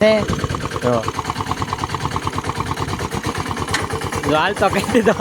તો. જો. હાલ તો કહી દીધો.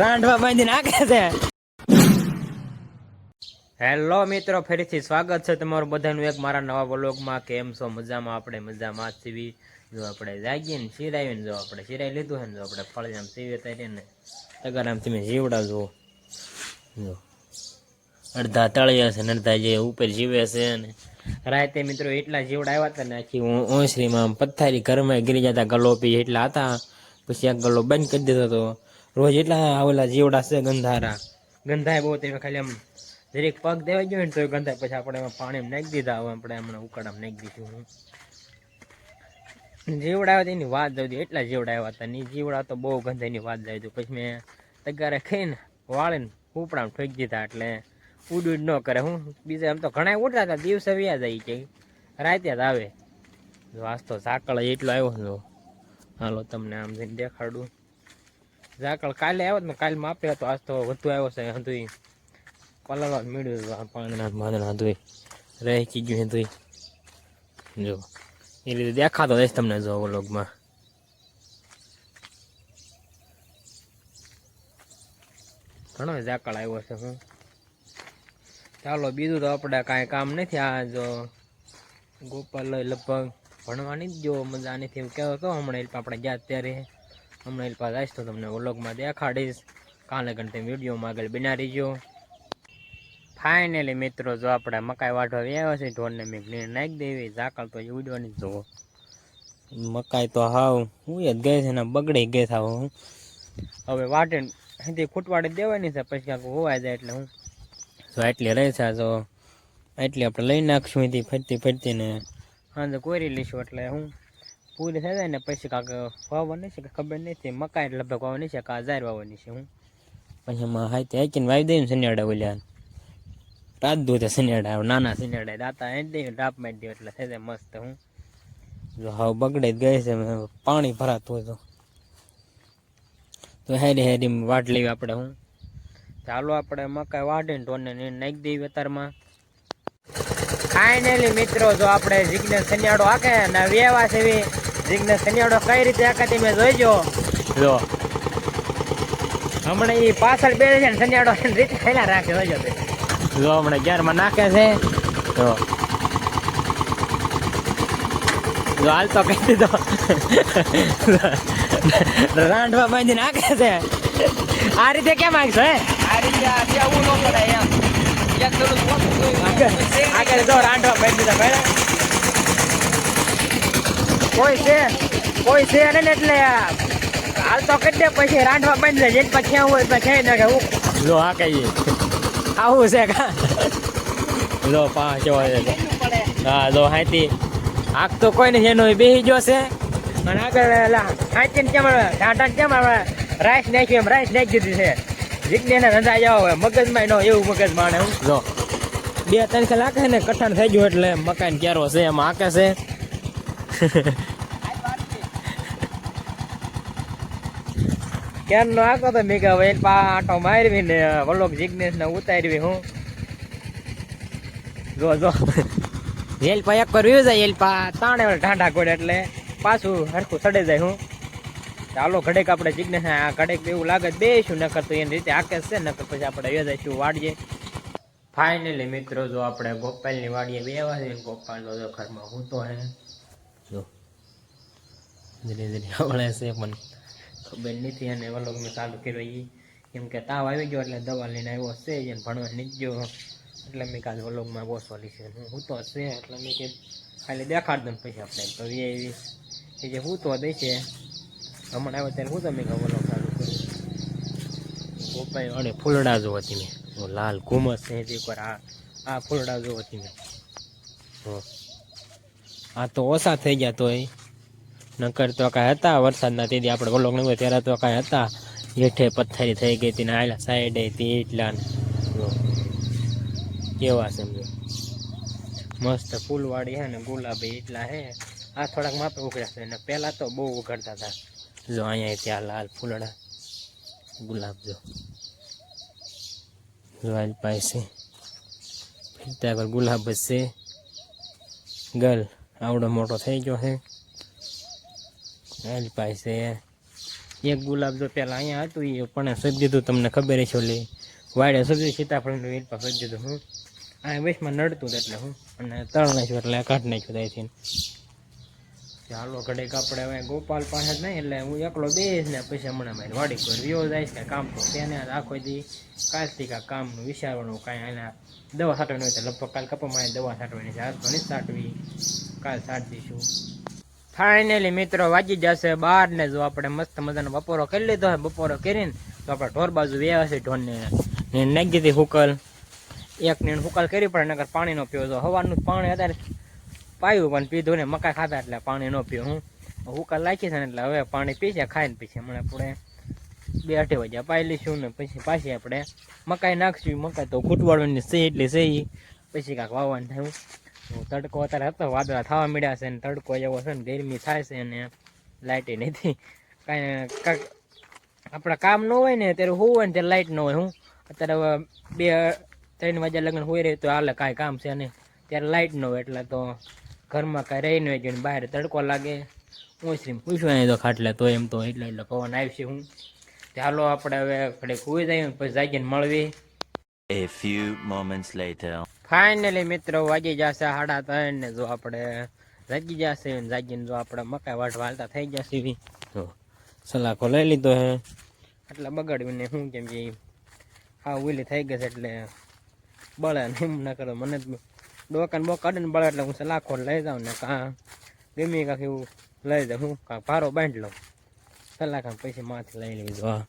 રાંધવા બાંધી નાખે છે. હેલો મિત્રો ફરીથી સ્વાગત છે તમારું બધાનું એક મારા નવા વ્લોગમાં. કેમ છો? મજામાં? આપણે મજામાં સીવી જો આપણે જાગીએ ને શિરાવીને જો આપણે શિરાઈ લીધું છે ને જો આપણે ફળજામ સીવી તરીને. ને તગાર આમ તમે જીવડા જુઓ જો. અડધા તળિયા છે ને અડધા જે ઉપર જીવે છે ને. રાતે મિત્રો એટલા જીવડા આવ્યા હતા ને આખી ઓસરીમાં પથ્થારી ઘરમાં ગીરી જતા ગલો પી એટલા હતા, પછી આ ગલો બંધ કરી દીધો હતો રોજ એટલા ઓલા જીવડા છે ગંધારા. ગંધાય બહુ તેને ખાલી આમ જરીક પગ દેવાઈ ગયો ને તો ગંધાય. પછી આપણે એમાં પાણી નાખી દીધા. હવે આપણે હમણાં ઉકાળામાં નાખી દીધું જીવડા આવ્યા એની વાત જતી એટલા જીવડા આવ્યા હતા ની જીવડા તો બહુ ગંધા એની વાત જાય પછી મેં તગારે ખાઈને વાળીને ઉપડામાં ફેંકી દીધા એટલે ઉડ ઉડ ન કરે. હું બીજા એમ તો ઘણા ઉડતા હતા, દિવસે વ્યા જાય કે રાતે જ આવે. જો આજ તો ઝાકળ એટલો આવ્યો જો. હાલો તમને આમ જઈને દેખાડું. ઝાકળ કાલે આવ્યો ને કાલે માપે હતો, આજ તો વધુ આવ્યો છે હતું જ મળ્યું પાંદડા માંદડા હતું રહી ગયું હતું જો. એ રીતે દેખાતો રહીશ તમને જો વ્લોગમાં. ઘણો ઝાકળ આવ્યો છે, હું. ચાલો, બીજું તો આપણે કાંઈ કામ નથી. આ જો ગોપાલ લગભગ ભણવાની જ જો મજા નથી. એવું કહેતો હતો હમણાં એલપા આપણે ગયા ત્યારે. હમણાં એલપા જઈશ તો તમને વ્લોગમાં દેખાડીશ. કાલે ઘંટે વિડીયોમાં આગળ બના જો ફાઇનલી મિત્રો, જો આપણે મકાઈ વાઢવા આવ્યા છે, ઢોરને મેં નીર નાખી દેવી. ઝાકળ તો ઉડવાની જો મકાઈ તો હાવ, હું જ ગઈ છે ને બગડી ગઈ થાવ હવે વાટીને હજી ખૂટવાડી દેવાની છે, પછી ક્યાંક હોવાઈ જાય એટલે હું તો એટલી રહે છે તો એટલી આપણે લઈ નાખશું અહીંથી ફરતી ફરતીને. હા, તો કોરી લઈશું એટલે હું પૂરી થઈ જાય ને પછી કાંક વાવવાની છે કે ખબર નથી મકાઈ એટલે લગભગ વાવવાની છે કાં જાર વાવવાની છે હું. પછી એમાં હાથે હાકીને વાવી દઈએ ને શનિયાડા ઓલ્યા. રાત દૂધે શનિયાડા નાના શનિયાડા દાતા એ દઈએ ડાપ મારી દઈએ એટલે થઈ જાય મસ્ત હું. જો હાવ બગડે જ ગઈ છે પાણી ભરાતું હોય તો. તો હેરી હેરી વાટ લેવી આપણે હું. ચાલો આપણે મકાઈ વાઢીને ટોને નાખી દઈએ વેતરમાં ફાઇનલી મિત્રો, જો આપણે જિગ્નેશ સનિયાડો હાકે ને વેવા છે જિગ્નેશ સનિયાડો કઈ રીતે હાકે તમે જોઈજો જો. હમણાં એ પાછળ બે છે ને, સનિયાડો રીતે થયેલા રાખે જોઈજો જો હમણાં ગેરમાં નાખે છે. જો. જો હાલ તો કહી દીધો. રાંધવા બાંધી નાખે છે. આ રીતે કેમ આગશો હે આગળ જો રાંધવા બાંધી દીધા ભાઈ કોઈ છે કોઈ છે નહીં ને એટલે હાલ તો કરી દે પછી રાંધવા બંધ દે જેટ પછી હોય તો છે ને કે હું લો આ કહીએ આવું છે કા લો પા કેવો છે હા લો હાથી આગ તો કોઈ નથી એનો બેસી ગયો છે અને આગળ હાથી કેમ ટાટા કેમ રાઈસ નાખ્યું એમ રાઈસ નાખી દીધી છે જીજ્ઞાને રંધાઈ જાવ મગજમાં નો એવું મગજ માણે હું જો. બે ત્રણ કલાક ને, કઠણ થઈ ગયું એટલે મકાન ક્યારો છે, એમ આકે છે. ક્યારનો આકો તો મેં કે હવે પા આટો મારવી ને વલોક જિજ્ઞેશ ને ઉતારવી હું. જો જો. એલપા એક પર વ્યૂ જાય એલપા તાણે ઢાંઢા ગોડ એટલે પાછું હરખું સડે જાય હું. ચાલો ઘડેક આપણે જિજ્ઞેસ આ ઘડેક એવું લાગે બેસું નકર તો એની રીતે આકે છે, નકર પછી આપણે વ્યો જઈશું વાડીએ. ફાઇનલી મિત્રો, જો આપણે ગોપાલની વાડીએ બેવા છે ગોપાલ તો જો ઘરમાં તો હે. જો, ધીરે ધીરે આવડે છે, પણ ખબર નથી અને વલોગ મેં ચાલુ કર્યો એ કેમ કે તાવ આવી ગયો એટલે દવા લઈને આવ્યો છે એને ભણવા નહીં ગયો. એટલે મેં કાલે વલોગમાં બોસવા લીધે હું હું તો છે, એટલે મેં કે ખાલી દેખાડ દઉં પછી આપણે તો એ જે હું તો દે છે હમણાં આવ્યો ત્યારે હું તમે ખબર ચાલુ કર્યું ગોપાઈ અને ફૂલડા જો હતી મેં લાલ ઘુમસ છે એક વાર આ આ ફૂલડા જો હતી મેં. આ તો ઓછા થઈ ગયા તોય. નકર તો કાંઈ હતા વરસાદના તેથી આપણે વલોગ નહીં ત્યારે તો કાંઈ હતા. હેઠે પથ્થરી થઈ ગઈ હતી ને આયલા સાઈડે હતી એટલા કેવા સમજો. મસ્ત ફૂલવાળી હે ને ગુલાબી એટલા હે. આ થોડાક માપે ઉઘડ્યા છે ને પહેલાં તો બહુ ઉઘડતા હતા. જો અહીંયા ત્યાં લાલ ફૂલડા ગુલાબ જો રોયલ પાસે ફિરતા આગળ ગુલાબ જ છે ગર્લ આવડો મોટો થઈ ગયો છે એની પાસે એક ગુલાબ જો પેલા અહીંયા હતું એ પણ સજી દીધું તમને ખબર છે ઓલી વાડે સજી સીતાફળનું એની પાસે સજી દીધું હું આ વેશમાં નડતું હતું એટલે હું અને તળ નાખ્યું એટલે કાઢ નાખ્યું ત્યાંથી ચાલો ઘડીક આપણે હવે ગોપાલ પાસે જ નહીં, એટલે હું એકલો બેસ ને પછી હમણાં મારી વાડી પર વિયો જાય છે કામ તો તેને આખો દી. કાલથી કાંઈ કામનું વિચારવાનું, કાંઈ એના દવા સાટવાની હોય તો લગભગ કાલ કપામાં દવા છાંટવાની છે આજ તો નહીં છાંટવી કાલ છાંટ દઈશું. ફાઇનલી મિત્રો, વાગી જશે બાર ને જો આપણે મસ્ત મજાનો બપોરો કરી લીધો હોય બપોરો કરીને તો આપણે ઢોર બાજુ વ્યવસ્થિત ઢોરને, ને નાખી દીધી હુકલ. એક ને હુકલ કરી પડે નગર પાણીનો પીવો. તો હવાનું પાણી અત્યારે પાયું પણ પીધું ને મકાઈ ખાતા એટલે પાણી ન પીવું હું હુકા નાખી છે ને એટલે હવે પાણી પીશે ખાઈને પછી હમણાં આપણે બે અઢી વાગ્યા પાઈ લઈશું ને પછી પાછી આપણે મકાઈ નાખશું. મકાઈ તો ખૂટવાડવાની સહી એટલી સહી પછી કાંક વાવવાનું થયું. તડકો અત્યારે હતો, વાદળા થવા મળ્યા છે ને તડકો એવો છે ને ગરમી થાય છે અને લાઇટ નથી. કાંઈ કાંઈક આપણા કામ ન હોય ને ત્યારે હોવું હોય ને ત્યારે લાઇટ ન હોય. હું અત્યારે હવે બે, ત્રણ વાગ્યા લગ્ન હોય રહ્યું તો હાલે કાંઈ કામ છે નહીં. ત્યારે લાઇટ ન હોય એટલે તો ઘરમાં કાંઈ રહી ન હોય બહાર તડકો લાગે. ઓછરી પૂછ્યું અહીં તો ખાટલે તો એમ તો એટલે એટલે પવન આવશે હું. ચાલો આપણે હવે ઘડે કુવી જઈએ પછી જાગીને મળવી A few moments later. Finally મિત્રો વાગી જશે સાડા ત્રણ ને જો આપણે જાગી જશે જાગીને જો આપણે મકાઈ વાટવા વાળતા થઈ જશે એવી તો સલાખો લઈ લીધો હે. એટલે બગાડવીને ને શું કેમ કે આ ઉલી થઈ ગઈ છે એટલે બળે ને એમ ના કરો મને જ ડોકાને બો કાઢે ને એટલે હું સલાખો લઈ જાઉં ને કાં ગમે કાંક એવું લઈ જાઉં. હું કાંક ભારો બાંધી લઉં. સલાખા પૈસા માથે લઈ લીધો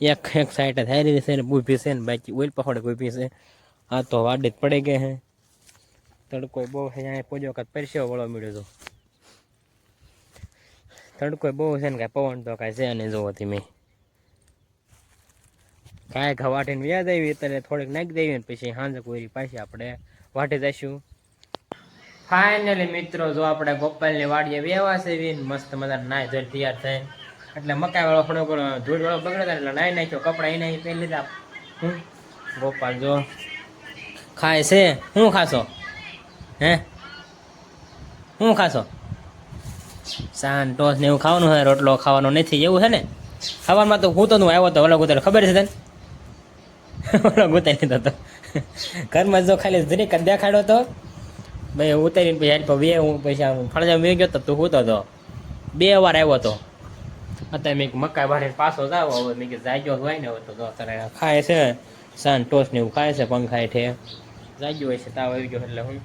એક એક સાઈડે થઈ છે ને છે ને બાકી ઓઇલ પહોળે ઊભી છે. હા, તો વાડે જ પડી ગઈ હે. તડકો બહુ છે, અહીંયા પોજો વખત પરસ્યો વળો મળ્યો તો. તડકો બહુ છે ને કાંઈ પવન તો કાંઈ છે નહીં જોવો તમે. કાંઈ ઘા વાટીને વ્યાજ આવી, અત્યારે થોડીક નાખી દેવી ને પછી સાંજે કોઈ પાછી આપણે વાટી જઈશું. ફાઇનલી મિત્રો, જો આપણે ગોપાલની વાડીએ વેવા છે મસ્ત મજા નાય ધોઈ તૈયાર થાય એટલે મકાઈ વાળો થોડો ઘણો ધૂળ વાળો બગડે હતા એટલે નાઈ નાખ્યો, કપડા એને પહેરી લીધા. હું ગોપાલ જો ખાય છે. શું ખાશો? હે? શું ખાશો? સાન ટોસ ને એવું ખાવાનું હોય, રોટલો ખાવાનો નથી, એવું છે ને? ખાવામાં તો હું તો હું આવ્યો તો ઓલો ગુતર ખબર છે તને? ઓલો ગુતાઈ લીધો તો ઘરમાં જો ખાલી જરીક જ દેખાડ્યો તો. ભાઈ ઉતારીને પછી હેલ્પ બે હું આમ ફળજા મેં ગયો તો તું હું તો બે વાર આવ્યો તો. અત્યારે મેં મકાઈ વાળીને પાછો જાવ હવે મેં કે જાગ્યો હોય ને, હવે તો અત્યારે ખાય છે. સાન ટોસ ને એવું ખાય છે પંખાય ઠે જાગ્યો હોય છે, તાવ આવી ગયો એટલે હું.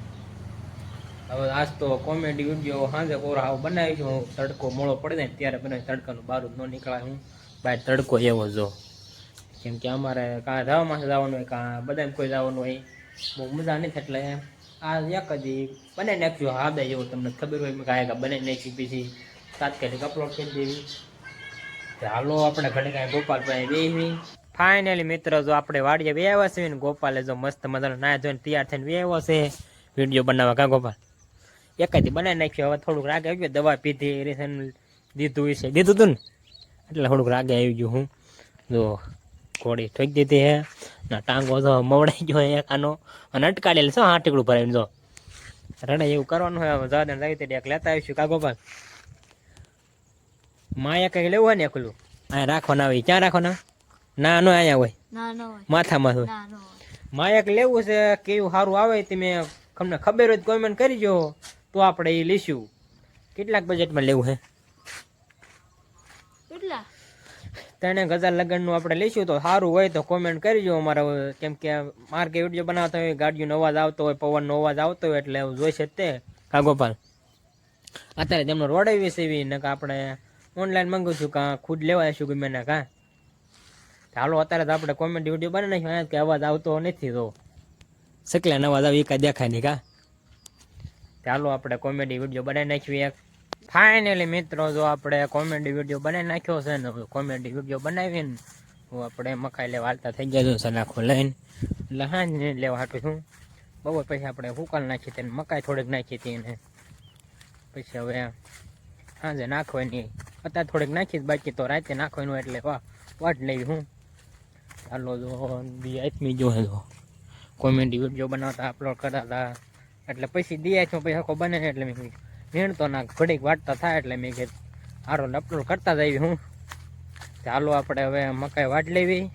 હવે આજ તો કોમેડી વીડિયો સાંજે કોરા આવો બનાવીશું હું તડકો મોડો પડી જાય ત્યારે બનાવી તડકાનું બારું ન નીકળાય હું. ભાઈ તડકો એવો જો. કેમ કે અમારે કાં જવામાં જવાનું હોય કાં બધાને કોઈ જવાનું હોય. બહુ મજા નથી એટલે આ એક જ ઈ બનાવી નાખ્યું, હા દે એવું તમને ખબર હોય, મેં કાંઈ બનાવી નાખી પછી તાત્કાલિક અપલોડ કરી દેવી. તો હાલો આપણે ઘડી કાંઈ ગોપાલભાઈ બેહી ફાઇનલી મિત્રો, જો આપણે વાડીએ બે આવ્યા છે ને, ગોપાલે જો મસ્ત મજાનો ના જોઈને તૈયાર થઈને બે આવ્યો છે. વીડિયો બનાવવા કા ગોપાલ? એકાદી બનાવી નાખ્યો, હવે થોડુંક રાગે આવી ગયો, દવા પીધી રેશન દીધું છે. દીધું તું ને? એટલે થોડુંક રાગે આવી ગયું હું. જો ઘોડી ઠોકી દીધી હે. ના ટાંગો તો મવડાઈ ગયો એક આનો અને અટકાડેલ છે હા ટીકડું ભરાઈને જો. રણે એવું કરવાનું હોય હવે જવા દે તે એક લેતા આવીશું. કા ગોપાલ માયા કંઈક લેવું હોય ને એકલું? અહીંયા રાખવાના હોય. ક્યાં રાખવાના? ના નો અહીંયા હોય. માથામાં હોય. માયક લેવું છે? કેવું સારું આવે તમે તમને ખબર હોય કોમેન્ટ કોમેન્ટ કરજો તો આપણે એ લઈશું. કેટલાક બજેટમાં લેવું છે ત્રણેક હજાર લગ્નનું આપણે લઈશું, તો સારું હોય તો કોમેન્ટ કરજો અમારે, કેમ કે માર્કે વીડિયો બનાવતા હોય, ગાડીનો અવાજ આવતો હોય, પવનનો અવાજ આવતો હોય, એટલે જોઈશે જ તે કા ગોપાલ અત્યારે તેમનો રોડ એવી છે એવી ને આપણે ઓનલાઈન મંગાવીશું કાં ખુદ લેવા આવીશું ગમે ને કાં. ચાલો અત્યારે તો આપણે કોમેડી વીડિયો બનાવી નાખ્યો કે અવાજ આવતો નથી તો. શકલા અવાજ આવે, એ કાંઈ દેખાય નહીં કા. ચાલો આપણે કોમેડી વીડિયો બનાવી નાખ્યું એક. ફાઇનલી મિત્રો, જો આપણે કોમેડી વીડિયો બનાવી નાખ્યો છે ને કોમેડી વીડિયો બનાવીને હું આપણે મકાઈ લેવા હાલતા થઈ ગયા છું, સલાખો લઈને. એટલે હા ને, લેવા હાટું છું. બહુ પછી આપણે હુકાલ નાખી હતી મકાઈ થોડીક નાખી હતી ને. પછી હવે સાંજે નાખવાની. અત્યારે થોડીક નાખી બાકી તો રાતે નાખવાનું એટલે વાહ, વાટ લેવી હું. ચાલો જો આત્મી જો જો. કોમેડી વીડિયો બનાવતા અપલોડ કરતા એટલે પછી દિયા છું પછી આખો બને એટલે મેં વીણતો ના ઘડીક વાટતા થાય એટલે મેં કીધું, હારો અપલોડ કરતા જઈએ હું. ચાલો આપણે હવે મકાઈ વાટ લેવી.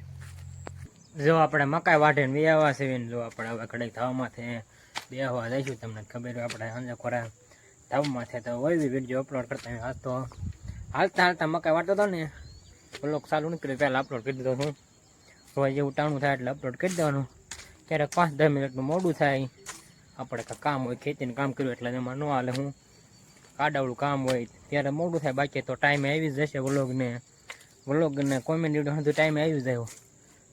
જો આપણે મકાઈ વાટીને વ્યાવા છે ને જો આપણે હવે ઘડીક ધાવમાંથી બેહવા જઈશું, તમને ખબર આપણે સાંજે ખોરા ધાવમાંથી તો હોય વીડિયો અપલોડ કરતા હાલ તો હાલતા હાલતા મકાઈ વાટતો હતો ને બ્લોગ ચાલુ નીકળ્યું, પહેલાં અપલોડ કરી દીધો હું. રોજ જેવું ટાણું થાય એટલે અપલોડ કરી દેવાનું. ક્યારેક પાંચ દસ મિનિટનું મોડું થાય. આપણે કામ હોય, ખેતીનું કામ કર્યું એટલે એમાં ન હાલે હું. કાડાવડું કામ હોય, ત્યારે મોડું થાય બાકી તો ટાઈમે આવી જશે વ્લોગને. વ્લોગને કોમેડી બધું ટાઈમે આવી જાય.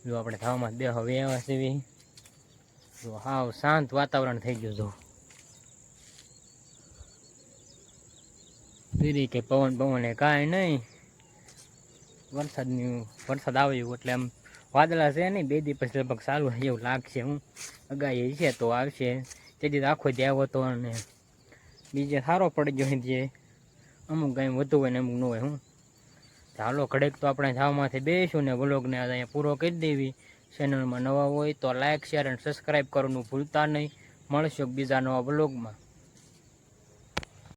જો આપણે થવામાં બે હવે એવા જેવી જો હાવ શાંત વાતાવરણ થઈ ગયું જો. ફીરી કે પવન પવન એ કાંઈ નહીં. વરસાદની વરસાદ આવ્યો એટલે આમ વાદળા છે નહીં, બે દિવસ લગભગ સારું એવું લાગશે. હું અગાઈ છે તો આવશે. તેથી આખો જ હતો અને બીજે સારો પડી ગયો જે અમુક ગાય વધુ હોય ને અમુક ન હોય, હું. ચાલો ઘડેક તો આપણે જાવમાંથી બેસીશું ને વ્લોગને આજે અહીંયા પૂરો કરી દેવી. ચેનલમાં નવા હોય તો લાઇક શેર અને સબસ્ક્રાઈબ કરવાનું ભૂલતા નહીં. મળશું બીજા નવા વ્લોગમાં.